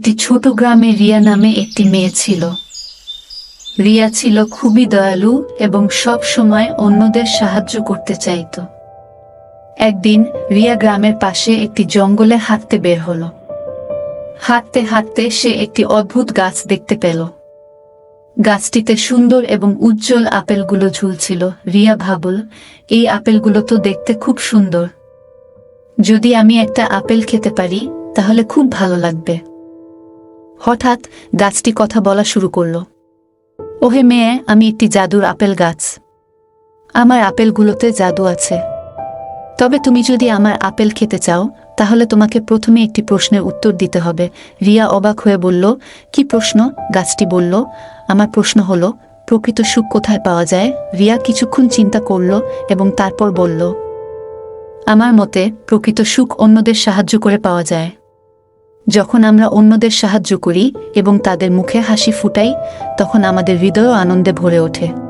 একটি ছোট গ্রামে রিয়া নামে একটি মেয়ে ছিল। রিয়া ছিল খুবই দয়ালু এবং সব সময় অন্যদের সাহায্য করতে চাইত। একদিন রিয়া গ্রামের পাশে একটি জঙ্গলে হাঁটতে বের হলো। হাঁটতে হাঁটতে সে একটি অদ্ভুত গাছ দেখতে পেল। গাছটিতে সুন্দর এবং উজ্জ্বল আপেলগুলো ঝুলছিল। রিয়া ভাবল, এই আপেলগুলো তো দেখতে খুব সুন্দর। যদি আমি একটা আপেল খেতে পারি, তাহলে খুব ভালো লাগবে। হঠাৎ গাছটি কথা বলা শুরু করল, ওহে মেয়ে, আমি একটি জাদুর আপেল গাছ। আমার আপেলগুলোতে জাদু আছে। তবে তুমি যদি আমার আপেল খেতে চাও, তাহলে তোমাকে প্রথমে একটি প্রশ্নের উত্তর দিতে হবে। রিয়া অবাক হয়ে বলল, কি প্রশ্ন? গাছটি বলল, আমার প্রশ্ন হলো, প্রকৃত সুখ কোথায় পাওয়া যায়? রিয়া কিছুক্ষণ চিন্তা করল এবং তারপর বলল, আমার মতে প্রকৃত সুখ অন্যদের সাহায্য করে পাওয়া যায়। যখন আমরা অন্যদের সাহায্য করি এবং তাদের মুখে হাসি ফুটাই, তখন আমাদের হৃদয়ও আনন্দে ভরে ওঠে।